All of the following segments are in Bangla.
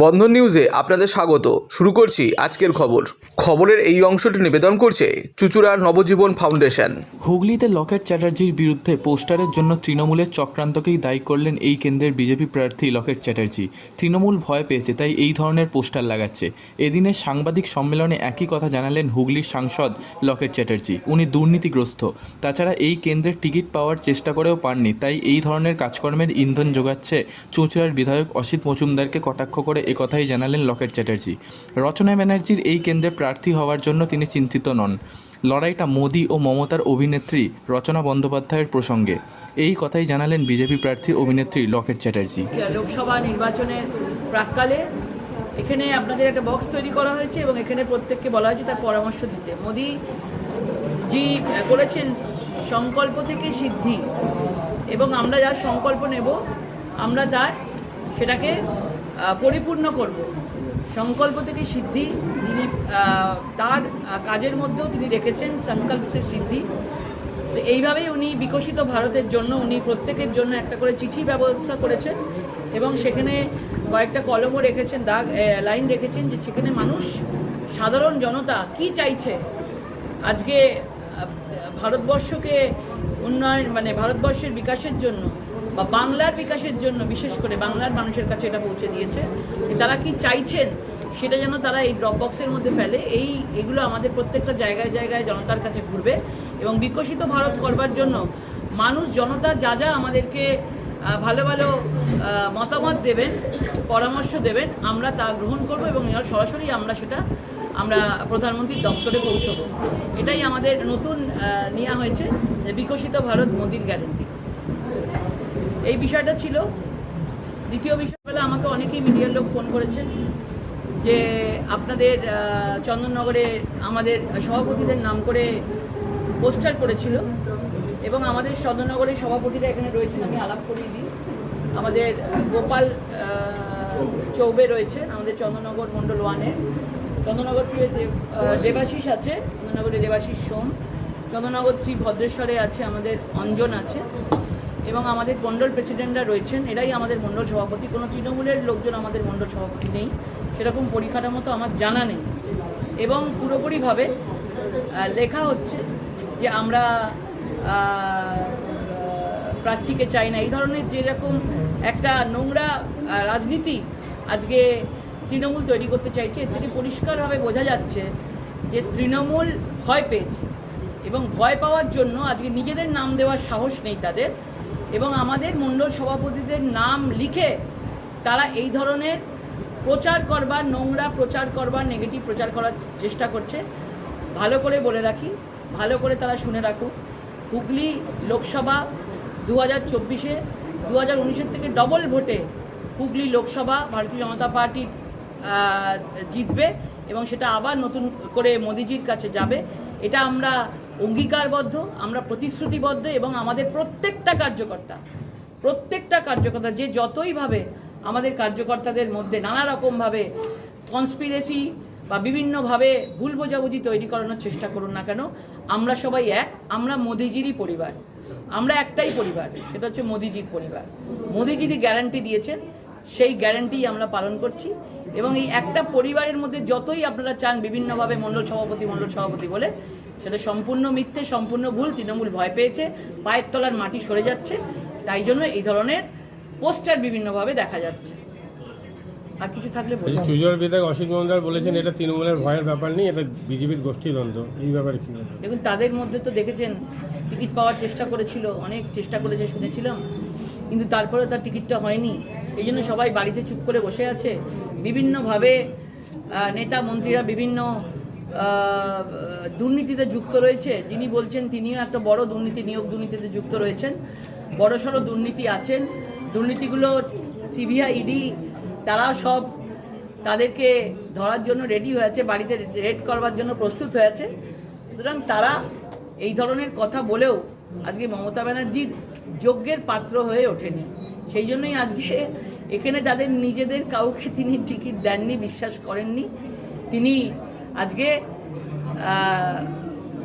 বন্ধন নিউজে আপনাদের স্বাগত। শুরু করছি আজকের খবর। খবরের এই অংশটি নিবেদন করছে চুচুড়ার নবজীবন ফাউন্ডেশন। হুগলিতে লকেট চ্যাটার্জির বিরুদ্ধে পোস্টারের জন্য তৃণমূলের চক্রান্তকেই দায়ী করলেন এই কেন্দ্রের বিজেপি প্রার্থী লকেট চ্যাটার্জি। তৃণমূল ভয় পেয়েছে, তাই এই ধরনের পোস্টার লাগাচ্ছে। এদিনের সাংবাদিক সম্মেলনে একই কথা জানালেন হুগলির সাংসদ লকেট চ্যাটার্জি। উনি দুর্নীতিগ্রস্ত। তাছাড়া এই কেন্দ্রের টিকিট পাওয়ার চেষ্টা করেও পাননি, তাই এই ধরনের কাজকর্মের ইন্ধন যোগাচ্ছে চুঁচুড়ার বিধায়ক অসিত মজুমদারকে কটাক্ষ করে একথাই জানালেন লকেট চ্যাটার্জি। রচনা ব্যানার্জির এই কেন্দ্রে প্রার্থী হওয়ার জন্য তিনি চিন্তিত নন। লড়াইটা মোদি ও মমতার অভিনেত্রী রচনা বন্দ্যোপাধ্যায়ের প্রসঙ্গে। এই কথাই জানালেন বিজেপি প্রার্থী অভিনেত্রী লকেট চ্যাটার্জি। লোকসভা নির্বাচনের প্রাককালে এখানে আপনাদের একটা বক্স তৈরি করা হয়েছে এবং এখানে প্রত্যেককে বলা হয়েছে তার পরামর্শ দিতে। মোদি জি বলেছেন, সংকল্প থেকে সিদ্ধি। এবং আমরা যার সংকল্প নেব, আমরা তার সেটাকে পরিপূর্ণ করব। সংকল্প থেকে সিদ্ধি, তিনি তার কাজের মধ্যেও তিনি রেখেছেন সংকল্প থেকে সিদ্ধি। তো এইভাবেই উনি বিকশিত ভারতের জন্য, উনি প্রত্যেকের জন্য একটা করে চিঠি ব্যবস্থা করেছেন এবং সেখানে কয়েকটা কলমও রেখেছেন, দাগ লাইন রেখেছেন যে সেখানে মানুষ, সাধারণ জনতা কি চাইছে? আজকে ভারতবর্ষকে উন্নয়ন মানে ভারতবর্ষের বিকাশের জন্য বা বাংলার বিকাশের জন্য, বিশেষ করে বাংলার মানুষের কাছে এটা পৌঁছে দিয়েছে তারা কি চাইছেন সেটা যেন তারা এই ড্রপ বক্সের মধ্যে ফেলে, এই, এগুলো আমাদের প্রত্যেকটা জায়গায় জায়গায় জনতার কাছে ঘুরবে এবং বিকশিত ভারত করবার জন্য মানুষ, জনতা যা যা আমাদেরকে ভালো ভালো মতামত দেবেন, পরামর্শ দেবেন, আমরা তা গ্রহণ করব এবং সরাসরি আমরা সেটা, আমরা প্রধানমন্ত্রীর দপ্তরে পৌঁছবো। এটাই আমাদের নতুন নেওয়া হয়েছে বিকশিত ভারত মোদির গ্যারেন্টি এই বিষয়টা ছিল। দ্বিতীয় বিষয় হলো আমাকে অনেকেই মিডিয়ার লোক ফোন করেছেন যে আপনাদের চন্দননগরে আমাদের সভাপতিদের নাম করে পোস্টার করেছিল এবং আমাদের চন্দননগরের সভাপতিরা এখানে রয়েছেন আমি আলাপ করিয়ে দিই। আমাদের গোপাল চৌবে রয়েছেন আমাদের চন্দননগর মণ্ডল ওয়ানে। চন্দননগর আহ, দেবাশিস আছে চন্দননগরে দেবাশিস সোম। চন্দননগর শ্রী ভদ্রেশ্বরে আছে আমাদের অঞ্জন আছে। এবং আমাদের মণ্ডল প্রেসিডেন্টরা রয়েছেন, এরাই আমাদের মণ্ডল সভাপতি। কোনো তৃণমূলের লোকজন আমাদের মণ্ডল সভাপতি নেই। সেরকম পরিকাঠামো তো আমার জানা নেই। এবং পুরোপুরিভাবে লেখা হচ্ছে যে আমরা প্রার্থীকে চাই না। এই ধরনের যেরকম একটা নোংরা রাজনীতি আজকে তৃণমূল তৈরি করতে চাইছে, এর থেকে পরিষ্কারভাবে বোঝা যাচ্ছে যে তৃণমূল ভয় পেয়েছে এবং ভয় পাওয়ার জন্য আজকে নিজেদের নাম দেওয়ার সাহস নেই তাদের। এবং আমাদের মণ্ডল সভাপতিদের নাম লিখে তারা এই ধরনের প্রচার করবার, নোংরা প্রচার করবার নেগেটিভ প্রচার করার চেষ্টা করছে। ভালো করে বলে রাখি, ভালো করে তারা শুনে রাখুক। হুগলি লোকসভা দু হাজার চব্বিশে দু হাজার উনিশের থেকে ডবল ভোটে হুগলি লোকসভা ভারতীয় জনতা পার্টি জিতবে এবং সেটা আবার নতুন করে মোদিজির কাছে যাবে। এটা আমরা অঙ্গীকারবদ্ধ, আমরা প্রতিশ্রুতিবদ্ধ এবং আমাদের প্রত্যেকটা কার্যকর্তা প্রত্যেকটা কার্যকর্তা যে যতইভাবে আমাদের কার্যকর্তাদের মধ্যে নানা রকমভাবে কনস্পিরেসি বা বিভিন্নভাবে ভুল বোঝাবুঝি তৈরি করানোর চেষ্টা করুন না কেন, আমরা সবাই এক, আমরা মোদিজিরই পরিবার, আমরা একটাই পরিবার, সেটা হচ্ছে মোদিজির পরিবার। মোদিজি যে গ্যারান্টি দিয়েছেন, সেই গ্যারান্টি আমরা পালন করছি এবং এই একটা পরিবারের মধ্যে যতই আপনারা চান বিভিন্নভাবে মণ্ডল সভাপতি মণ্ডল সভাপতি বলে সেটা সম্পূর্ণ মিথ্যে সম্পূর্ণ ভুল তৃণমূল ভয় পেয়েছে পায়ের তলার মাটি সরে যাচ্ছে তাই জন্য এই ধরনের পোস্টার বিভিন্নভাবে দেখা যাচ্ছে। আর কিছু থাকলে চুজোর বিধায়ক অসিত মন্দার বলেছেন এটা তৃণমূলের ভয়ের ব্যাপার নেই এটা বিজেপির গোষ্ঠীদ্বন্দ্ব এই ব্যাপারে কি দেখুন তাদের মধ্যে তো দেখেছেন টিকিট পাওয়ার চেষ্টা করেছিল অনেক চেষ্টা করেছে শুনেছিলাম কিন্তু তারপরে তার টিকিটটা হয়নি। এই জন্য সবাই বাড়িতে চুপ করে বসে আছে। বিভিন্নভাবে নেতা মন্ত্রীরা বিভিন্ন দুর্নীতিতে যুক্ত রয়েছে। যিনি বলছেন তিনিও একটা বড় দুর্নীতি নিয়োগ দুর্নীতিতে যুক্ত রয়েছেন। বড়সড় দুর্নীতি আছেন। দুর্নীতিগুলো সিবিআই, ইডি, তারা সব তাদেরকে ধরার জন্য রেডি হয়েছে, বাড়িতে রেড করবার জন্য প্রস্তুত হয়েছে। সুতরাং তারা এই ধরনের কথা বলেও আজকে মমতা ব্যানার্জির যজ্ঞের পাত্র হয়ে ওঠেনি। সেই জন্যই আজকে এখানে তাদের নিজেদের কাউকে তিনি টিকিট দেননি, বিশ্বাস করেননি, তিনি আজকে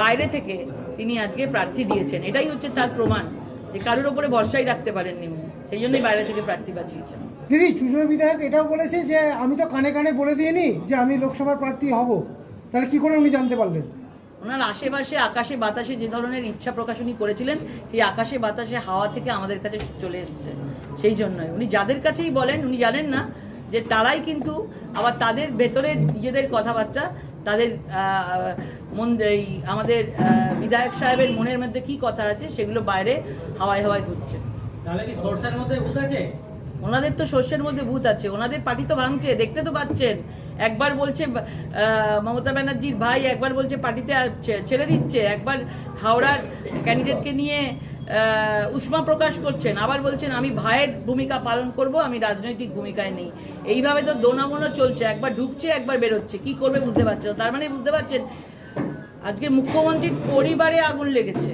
বাইরে থেকে তিনি আজকে প্রার্থী দিয়েছেন। এটাই হচ্ছে তার প্রমাণ যে কারোর ওপরে ভরসাই রাখতে পারেননি উনি। সেই জন্যই বাইরে থেকে প্রার্থী বাঁচিয়েছেন দিদি চুচুড়া বিধায়ক এটাও বলেছে যে আমি তো কানে কানে বলে দিইনি যে আমি লোকসভার প্রার্থী হব। তাহলে কি করে উনি জানতে পারলেন? ওনার আশেপাশে আকাশে বাতাসে যে ধরনের ইচ্ছা প্রকাশ উনি করেছিলেন সেই আকাশে বাতাসে হাওয়া থেকে আমাদের কাছে চলে এসেছে। সেই জন্যই। উনি যাদের কাছেই বলেন উনি জানেন না যে তারাই কিন্তু আবার তাদের ভেতরে নিজেদের কথাবার্তা তাদের মন এই আমাদের বিধায়ক সাহেবের মনের মধ্যে কি কথা আছে সেগুলো বাইরে হাওয়ায় হাওয়ায় ঘুরছে। তাহলে কি সরষের মধ্যে ভূত আছে? ওনাদের তো শস্যের মধ্যে ভূত আছে। ওনাদের পার্টি তো ভাঙছে দেখতে তো পাচ্ছেন। একবার বলছে মমতা ব্যানার্জির ভাই একবার বলছে পার্টিতে ছেড়ে দিচ্ছে। একবার হাওড়ার ক্যান্ডিডেটকে নিয়ে উষ্মা প্রকাশ করছেন, আবার বলছেন, আমি ভাইয়ের ভূমিকা পালন করব, আমি রাজনৈতিক ভূমিকায় নেই। এইভাবে তো দোনামনো চলছে, একবার ঢুকছে, একবার বেরোচ্ছে, কি করবে বুঝতে পারছে তার মানে বুঝতে পারছেন, আজকে মুখ্যমন্ত্রীর পরিবারে আগুন লেগেছে।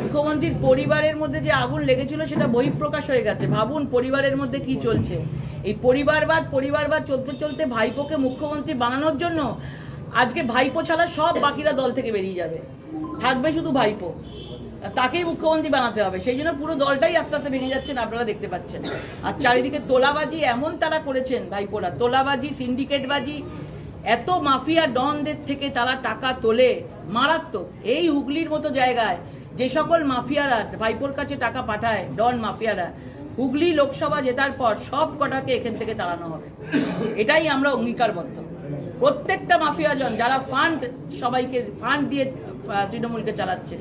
মুখ্যমন্ত্রীর পরিবারের মধ্যে যে আগুন লেগেছিল, সেটা বহিঃপ্রকাশ হয়ে গেছে। ভাবুন, পরিবারের মধ্যে কি চলছে? এই পরিবারবাদ পরিবারবাদ চলতে চলতে ভাইপোকে মুখ্যমন্ত্রী বানানোর জন্য আজকে ভাইপো ছাড়া সব বাকিরা দল থেকে বেরিয়ে যাবে। থাকবে শুধু ভাইপো। তাকেই মুখ্যমন্ত্রী বানাতে হবে। সেই জন্য পুরো দলটাই আস্তে আস্তে ভেঙে যাচ্ছেন আপনারা দেখতে পাচ্ছেন। আর চারিদিকে তোলাবাজি এমন তারা করেছেন ভাইপোরা, তোলাবাজি, সিন্ডিকেটবাজি, এত মাফিয়া ডনদের থেকে তারা টাকা তোলে, মারাত্মক। এই হুগলির মতো জায়গায় যে সকল মাফিয়ারা ভাইপোর কাছে টাকা পাঠায়, ডন মাফিয়ারা, হুগলি লোকসভা জেতার পর সব কটাকে এখান থেকে তাড়ানো হবে। এটাই আমরা অঙ্গীকারবদ্ধ। প্রত্যেকটা মাফিয়াজন যারা ফান্ড সবাইকে ফান্ড দিয়ে তৃণমূলকে চালাচ্ছে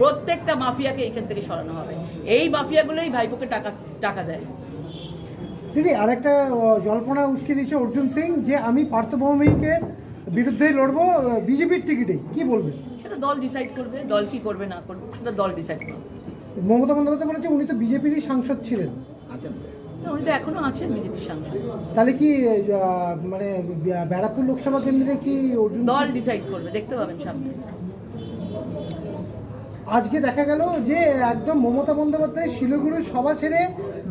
প্রত্যেকটা মাফিয়াকে এখান থেকে সরানো হবে। এই মাফিয়াগুলোই ভাইপোকে টাকা টাকা দেয়। দিদি আরেকটা জল্পনা উস্কে দিয়েছে অর্জুন সিং যে আমি পার্থভৌমিকের বিরুদ্ধে লড়বো বিজেপির টিকিটে। কি বলবেন সেটা দল ডিসাইড করবে দল কি করবে না করবে সেটা দল ডিসাইড করবে। মমতা বন্দ্যোপাধ্যায় বলেছে উনি তো বিজেপিরই সাংসদ ছিলেন। তো উনি তো এখনও আছেন বিজেপির সাংসদ। তাহলে কি মানে ব্যারাকপুর লোকসভা কেন্দ্রে কি অর্জুন দল ডিসাইড করবে দেখতে পাবেন সামনে। আজকে দেখা গেল যে একদম মমতা বন্দ্যোপাধ্যায় শিলিগুড়ির সভা ছেড়ে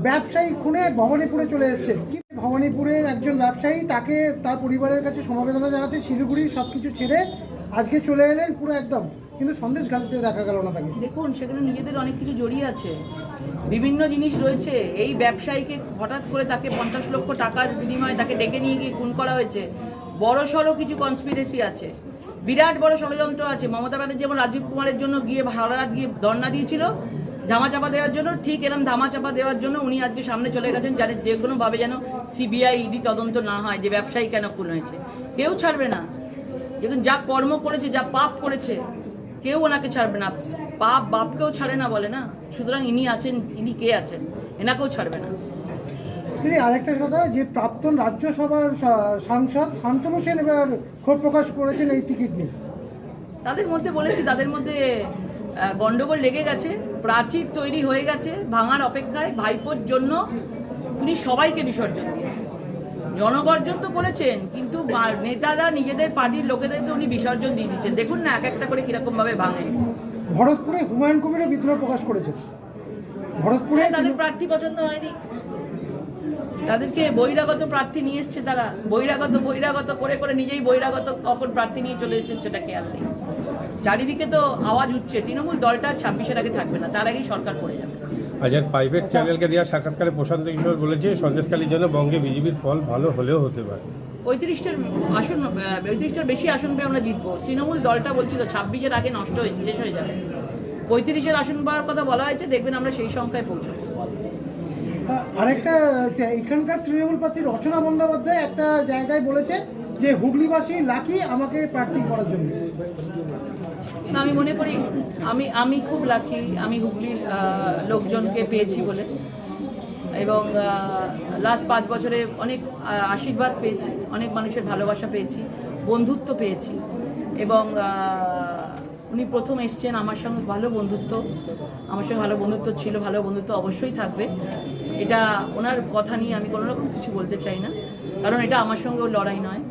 ব্যবসায়ী খুনে ভবানীপুরে চলে এসেছেন। কি ভবানীপুরের একজন ব্যবসায়ী, তাকে তার পরিবারের কাছে সমবেদনা জানাতে শিলিগুড়ি সব কিছু ছেড়ে আজকে চলে এলেন পুরো একদম। কিন্তু সন্দেশ গালিতে দেখা গেল না তাকে। দেখুন, সেখানে নিজেদের অনেক কিছু জড়িয়ে আছে। বিভিন্ন জিনিস রয়েছে। এই ব্যবসায়ীকে হঠাৎ করে তাকে পঞ্চাশ লক্ষ টাকার বিনিময়ে তাকে ডেকে নিয়ে গিয়ে খুন করা হয়েছে। বড়সড় কিছু কনস্পিরেসি আছে। বিরাট বড় ষড়যন্ত্র আছে। মমতা ব্যানার্জি যেমন রাজীব কুমারের জন্য গিয়ে হাওড়া গিয়ে ধর্ণা দিয়েছিল। ধামাচাপা দেওয়ার জন্য, ঠিক এরকম ধামাচাপা দেওয়ার জন্য উনি আজকে সামনে চলে গেছেন, যাতে যে কোনোভাবে যেন সিবিআই, ইডি তদন্ত না হয়, যে ব্যবসায়ী কেন খুন হয়েছে। কেউ ছাড়বে না। দেখুন, যা কর্ম করেছে, যা পাপ করেছে, কেউ ওনাকে ছাড়বে না। পাপ বাপকেও ছাড়ে না বলে না। সুতরাং ইনি আছেন, ইনি কে আছেন? এনাকেও ছাড়বে না। দিদি আরেকটা কথা যে প্রাক্তন রাজ্যসভার সাংসদ শান্তনু সেন এবার ক্ষোভ প্রকাশ করেছেন এই টিকিট নিয়ে। তাদের মধ্যে বলেছি তাদের মধ্যে গন্ডগোল লেগে গেছে প্রাচীর তৈরি হয়ে গেছে ভাঙার অপেক্ষায় ভাইপোর জন্য তিনি সবাইকে বিসর্জন দিয়েছেন। জনগর্জন তো করেছেন কিন্তু নেতারা নিজেদের পার্টির লোকেদেরকে উনি বিসর্জন দিয়ে দিচ্ছেন দেখুন না এক একটা করে কীরকম ভাবে ভাঙে। ভরতপুরে হুমায়ুন কবিরও বিদ্রোহ প্রকাশ করেছে ভরতপুরে তাদের প্রার্থী পছন্দ হয়নি। তাদেরকে বহিরাগত প্রার্থী নিয়ে এসছে তারা। বহিরাগত বহিরাগত করে করে নিজেই বহিরাগত কখন প্রার্থী নিয়ে চলে এসেছেন সেটা খেয়াল নেই। চারিদিকে তো আওয়াজ উঠছে তৃণমূল দলটা ছাব্বিশের আগে থাকবে না তার আগেই সরকার পড়ে যাবে। আজ এক প্রাইভেট চ্যানেলকে দেওয়া সাক্ষাৎকারে প্রশান্ত কিশোর বলেছে সন্দেশকালীর জন্য বঙ্গে বিজেপির ফল ভালো হলেও হতে পারে। পঁয়ত্রিশটার আসন পঁয়ত্রিশটার বেশি আসন পেয়ে আমরা জিতবো। তৃণমূল দলটা বলছিল ছাব্বিশের আগে নষ্ট হয়ে শেষ হয়ে যাবে। পঁয়ত্রিশের আসন পাওয়ার কথা বলা হয়েছে দেখবেন আমরা সেই সংখ্যায় পৌঁছবো। আরেকটা এখানকার তৃণমূল প্রার্থী রচনা বন্দ্যোপাধ্যায় একটা জায়গায় বলেছে যে হুগলিবাসী লাকি আমাকে প্রার্থী করার জন্য। আমি মনে করি আমি আমি খুব লাকি, আমি হুগলির লোকজনকে পেয়েছি বলে। এবং লাস্ট পাঁচ বছরে অনেক আশীর্বাদ পেয়েছি, অনেক মানুষের ভালোবাসা পেয়েছি, বন্ধুত্ব পেয়েছি এবং উনি প্রথম এসছেন আমার সঙ্গে ভালো বন্ধুত্ব আমার সঙ্গে ভালো বন্ধুত্ব ছিল ভালো বন্ধুত্ব অবশ্যই থাকবে। এটা ওনার কথা নিয়ে আমি কোনো রকম কিছু বলতে চাই না কারণ এটা আমার সঙ্গেও লড়াই নয়।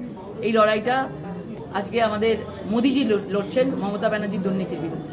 এই লড়াইটা আজকে আমাদের মোদিজি লড়ছেন মমতা ব্যানার্জির দুর্নীতির বিরুদ্ধে।